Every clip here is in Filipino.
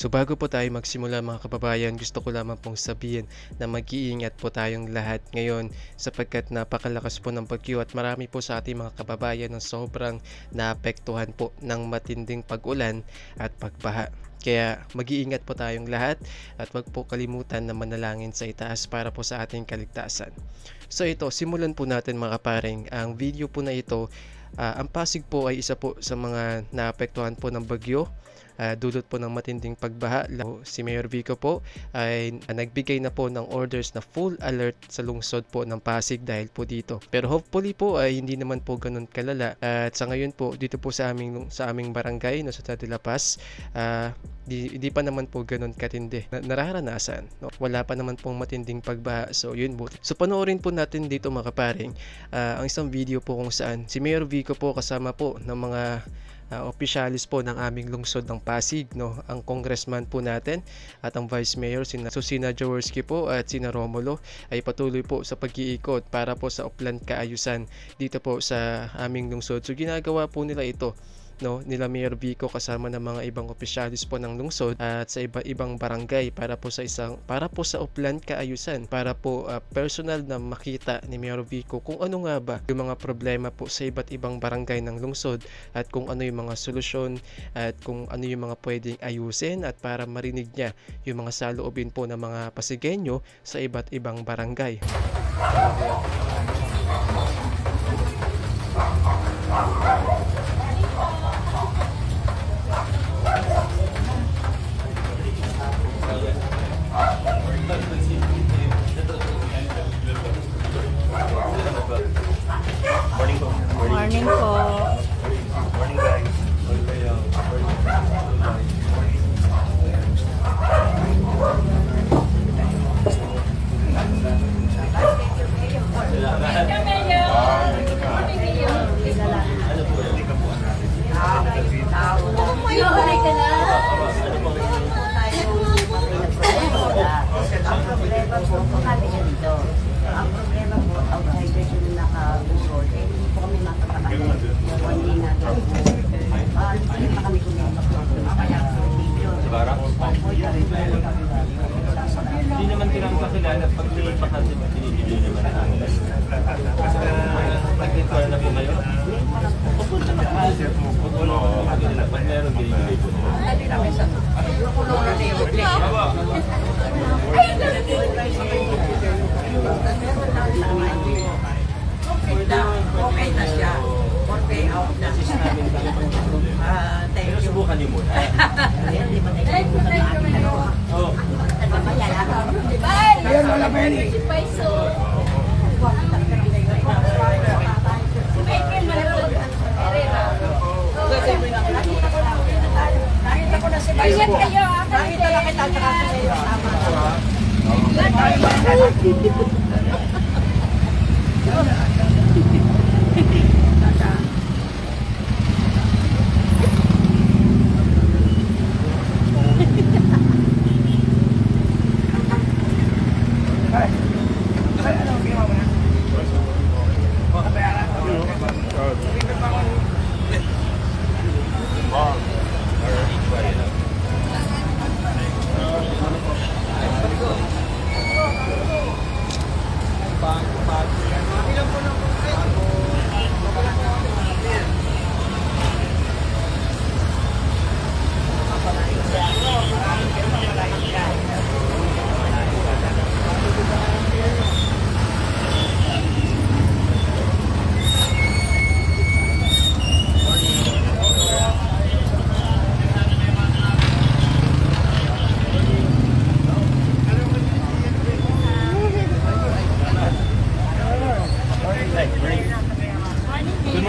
So bago po tayo magsimula mga kababayan, gusto ko lamang pong sabihin na mag-iingat po tayong lahat ngayon sapagkat napakalakas po ng bagyo at marami po sa ating mga kababayan ng sobrang naapektuhan po ng matinding pag-ulan at pagbaha. Kaya mag-iingat po tayong lahat at wag po kalimutan na manalangin sa itaas para po sa ating kaligtasan. So ito, simulan po natin mga kaparing. Ang video po na ito, ah, ang Pasig po ay isa po sa mga naapektuhan po ng bagyo Ah, dulot po ng matinding pagbaha. Si Mayor Vico po ay nagbigay na po ng orders na full alert sa lungsod po ng Pasig dahil po dito. Pero hopefully po ay hindi naman po ganun kalala. At sa ngayon po dito po sa aming sa aming barangay no sa de La Paz, ah, di, di pa naman po ganun katindi na, nararanasan. No? Wala pa naman pong matinding pagbaha. So yun po. So panoorin po natin dito mga kaparing ah, ang isang video po kung saan si Mayor Vico po kasama po ng mga uh, opisyalis po ng aming lungsod ng Pasig, no? Ang congressman po natin at ang vice mayor sina Susina Jaworski po at sina Romulo ay patuloy po sa pag-iikot para po sa upland kaayusan dito po sa aming lungsod. So ginagawa po nila ito no nila Mayor Vico kasama ng mga ibang opisyalis po ng lungsod at sa iba ibang barangay para po sa isang para po sa upland kaayusan para po uh, personal na makita ni Mayor Vico kung ano nga ba yung mga problema po sa iba't ibang barangay ng lungsod at kung ano yung mga solusyon at kung ano yung mga pwedeng ayusin at para marinig niya yung mga saloobin po ng mga Pasigenyo sa iba't ibang barangay. Pag nilipat natin binibigay naman ang Pag-ito na po kayo? Pupunta na kasi. Pupunta na kanila. Pag meron binibigay po nila. Okay na siya. Okay out na. Ah, thank you. subukan niyo muna. Ay,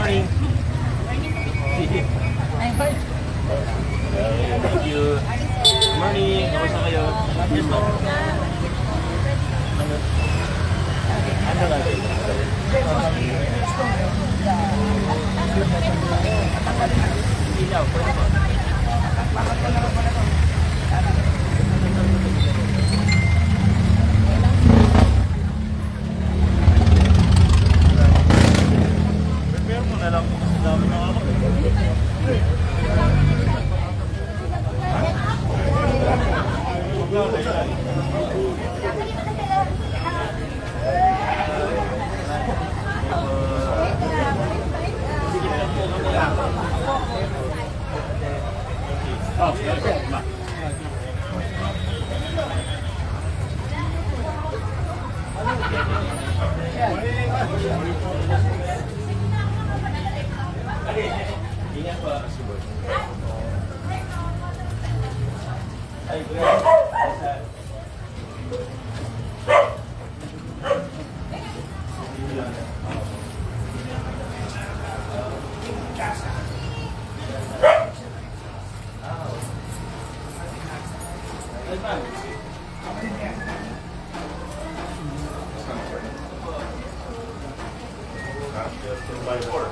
morning. Thank you. Good morning. Kamusta kayo? Yes, ma'am. Ano? Ano lang? Ilaw, pwede po. Just by order.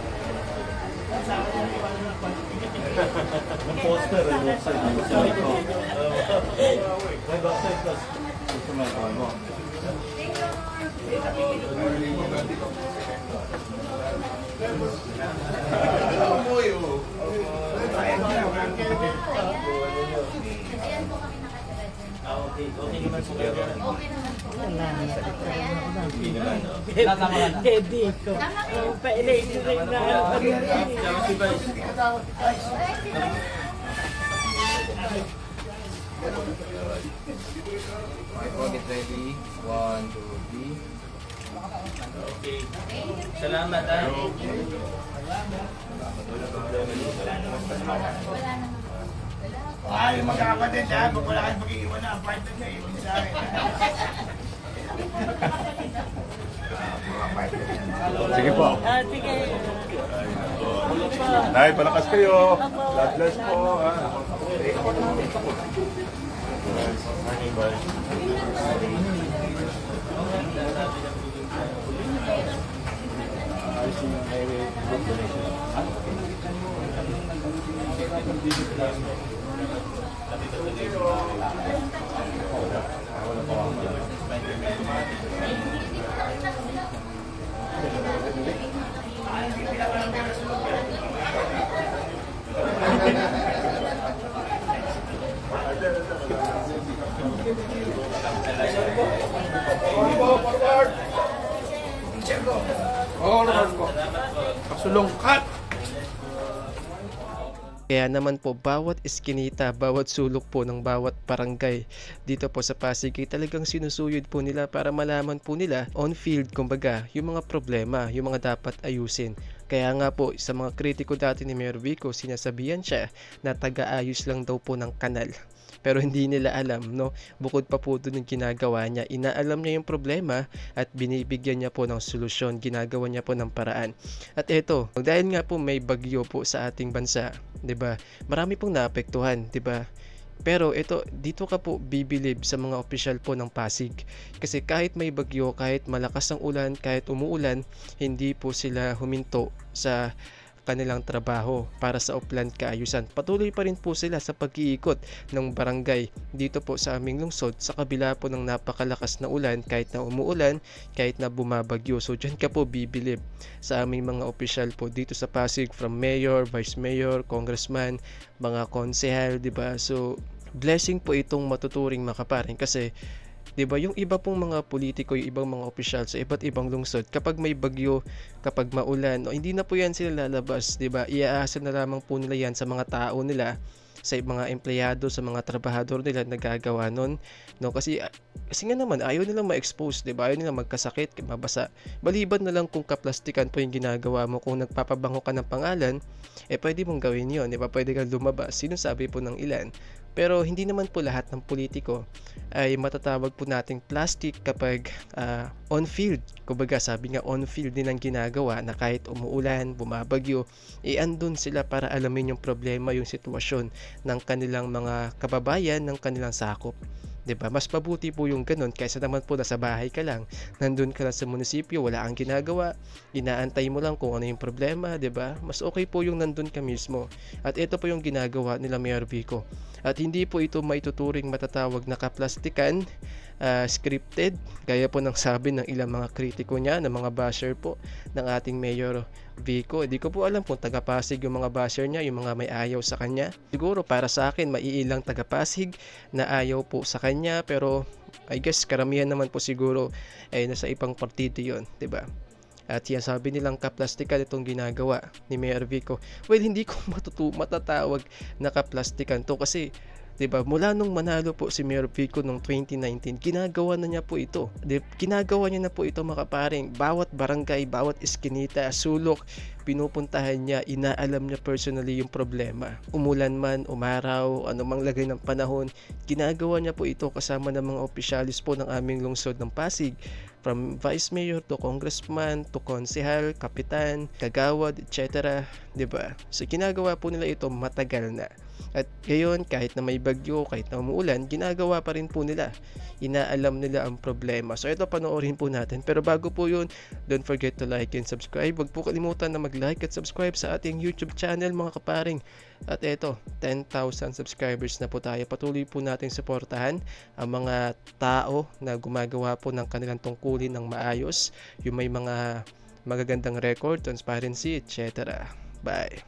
Yung poster, yung website. Sorry po. May website po. Gusto mo yung mo. Ah, okay. Okay naman po. Kayo. Hindi ko. Oh, pailay ko rin na. Tsaka si Vice. Okay, get ready. One, two, three. Okay. Salamat ha. Ay, magkakapatid ha, kung wala kayong mag-iwan na apartment na iwan sa akin. Sige po. Ah, sige. Nay, palakas kayo. God bless po. Ha? Morning, boy. Pasulongkat. Kaya naman po bawat iskinita, bawat sulok po ng bawat barangay dito po sa Pasig ay talagang sinusuyod po nila para malaman po nila on field kumbaga yung mga problema, yung mga dapat ayusin. Kaya nga po sa mga kritiko dati ni Mayor Vico sinasabihan siya na taga-ayos lang daw po ng kanal. Pero hindi nila alam, no? Bukod pa po doon yung ginagawa niya, inaalam niya yung problema at binibigyan niya po ng solusyon, ginagawa niya po ng paraan. At eto, dahil nga po may bagyo po sa ating bansa, 'di ba? Marami pong naapektuhan, 'di ba? Pero ito, dito ka po bibilib sa mga opisyal po ng Pasig. Kasi kahit may bagyo, kahit malakas ang ulan, kahit umuulan, hindi po sila huminto sa kanilang trabaho para sa upland kaayusan. Patuloy pa rin po sila sa pag-iikot ng barangay dito po sa aming lungsod sa kabila po ng napakalakas na ulan kahit na umuulan, kahit na bumabagyo. So dyan ka po bibilib sa aming mga opisyal po dito sa Pasig from mayor, vice mayor, congressman, mga konsehal, 'di ba? So blessing po itong matuturing makaparing kasi 'di ba yung iba pong mga politiko, yung ibang mga opisyal sa iba't ibang lungsod kapag may bagyo, kapag maulan, o hindi na po yan sila lalabas, 'di ba? Iaasa na lamang po nila yan sa mga tao nila sa mga empleyado, sa mga trabahador nila na gagawa nun. No? Kasi, kasi nga naman, ayaw nilang ma-expose, di ba? Ayaw nilang magkasakit, mabasa. Baliban na lang kung kaplastikan po yung ginagawa mo. Kung nagpapabango ka ng pangalan, eh pwede mong gawin yon di ba? Pwede kang lumabas. Sino sabi po ng ilan? Pero hindi naman po lahat ng politiko ay matatawag po nating plastic kapag ah, on-field. Kumbaga sabi nga on-field din ang ginagawa na kahit umuulan, bumabagyo, eh sila para alamin yung problema, yung sitwasyon ng kanilang mga kababayan, ng kanilang sakop. 'Di ba? Mas mabuti po yung ganun kaysa naman po nasa bahay ka lang, nandun ka lang sa munisipyo, wala kang ginagawa, inaantay mo lang kung ano yung problema, 'di ba? Mas okay po yung nandun ka mismo. At ito po yung ginagawa nila Mayor Vico. At hindi po ito maituturing matatawag na kaplastikan ah, scripted gaya po ng sabi ng ilang mga kritiko niya ng mga basher po ng ating Mayor Vico. Hindi ko po alam kung taga-Pasig yung mga basher niya, yung mga may ayaw sa kanya. Siguro para sa akin, maiilang taga-Pasig na ayaw po sa kanya pero I guess karamihan naman po siguro ay nasa ibang partido yon, 'di ba? At yan sabi nilang kaplastikan itong ginagawa ni Mayor Vico. Well, hindi ko matutu matatawag na kaplastikan to kasi 'di ba mula nung manalo po si Mayor Vico noong 2019 ginagawa na niya po ito. 'Di- ginagawa niya na po ito mga paring. Bawat barangay bawat iskinita sulok pinupuntahan niya inaalam niya personally yung problema. Umulan man umaraw anumang lagay ng panahon ginagawa niya po ito kasama ng mga opisyalis po ng aming lungsod ng Pasig from vice mayor to congressman to konsehal, kapitan, kagawad, etc. ba? So ginagawa po nila ito matagal na. At ngayon, kahit na may bagyo, kahit na umuulan, ginagawa pa rin po nila. Inaalam nila ang problema. So ito panoorin po natin. Pero bago po yun, don't forget to like and subscribe. Huwag po kalimutan na mag-like at subscribe sa ating YouTube channel mga kaparing. At ito, 10,000 subscribers na po tayo. Patuloy po natin suportahan ang mga tao na gumagawa po ng kanilang tungkulin ng maayos. Yung may mga magagandang record, transparency, etc. Bye!